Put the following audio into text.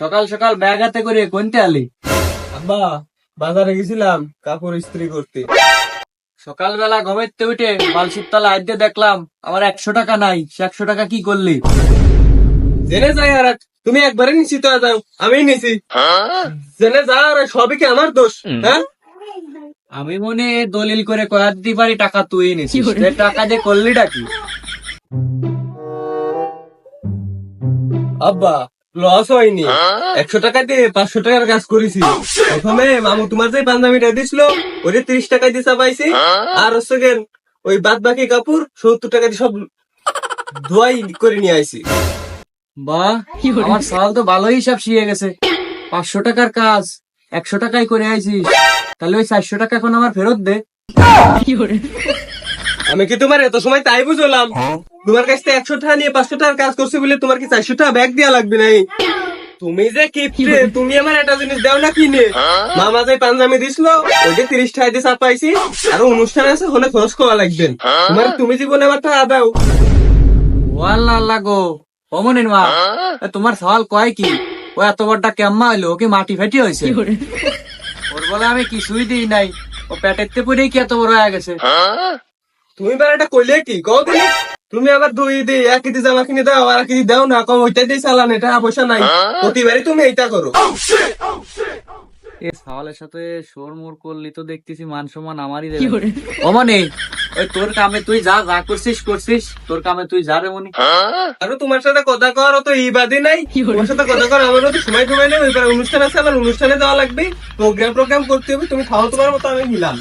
সকাল সকাল ব্যাগ হাতে করে কোনতে আলি? আব্বা বাজারে গেছিলাম কাপড় ইস্ত্রি করতে। সকালবেলা ঘুমেতে উঠে বালসির তলা আইতে দেখলাম আমার একশো টাকা নাই সে একশো টাকা কি করলি? জেনে যাই আর তুমি একবারে নিছি তো যাও আমি নিছি। জেনে যা আর সবই কি আমার দোষ হ্যাঁ? আমি মনে দলিল করে কয়া দিতে পারি টাকা তুই নিছিস টাকা দিয়ে করলিটা কি? আব্বা লস হয়নি। একশো টাকা দিয়ে পাঁচশো টাকার কাজ করেছি। প্রথমে মামু তোমার যে পাঞ্জাবিটা দিছিল ওরে তিরিশ টাকা দিয়ে চাপাইছি। আর হচ্ছে ওই বাদ বাকি কাপড় সত্তর টাকা দিয়ে সব ধোয়াই করে নিয়ে আইছি। বাহ আমার সাল তো ভালোই হিসাব শিখে গেছে। পাঁচশো টাকার কাজ। একশো টাকাই করে আইছিস। তাহলে ওই চারশো টাকা এখন আমার ফেরত দে। আমি কি তোমার এত সময় তাই বুঝলাম? তোমার কাছ থেকে একশো টাকা নিয়ে পাঁচশো টাকার কাজ করছি বলে তোমার কি চারশো টাকা ব্যাগ দেওয়া লাগবে নাই? তুমি যে কিপটে তুমি আমার একটা জিনিস দাও না কিনে মামা যে পাঞ্জাবি দিছিল ওইটা তিরিশ টাকা দিয়ে চাপাইছি আর অনুষ্ঠান আছে হলে খরচ করা লাগবে। তোমার তুমি জীবনে আমার টাকা দাও। ও আল্লাহ গো অমনির মা এ, তোমার সওয়াল কয় কি? ও এত বড়টা কেম্মা হইল ওকে মাটি ফাটি হয়েছে ওর বলে আমি কিছুই দিই নাই। ও পেটের পরেই কি এত বড় হয়ে গেছে। তুমি বার এটা কইলে কি? কও দিলে তুমি আবার দুই দি এক কেজি জামা কিনে দাও আর এক কেজি দাও না কম ওইটা দিয়ে চালান এটা পয়সা নাই। প্রতিবারই তুমি এইটা করো। এ সওয়ালের সাথে সোর মোর করলি তো দেখতেছি মান সম্মান আমারই দেবে। অমনি ওই তোর কামে তুই যা যা করছিস করছিস। তোর কামে তুই যা রে মনি। আর তোমার সাথে কথা কর তো এই বাদে নাই। তোমার সাথে কথা কর আমার তো সময় সময় নেই। ওইবার অনুষ্ঠান আছে আমার অনুষ্ঠানে যাওয়া লাগবে। প্রোগ্রাম প্রোগ্রাম করতে হবে। তুমি খাওয়া তোমার মতো আমি নিলাম।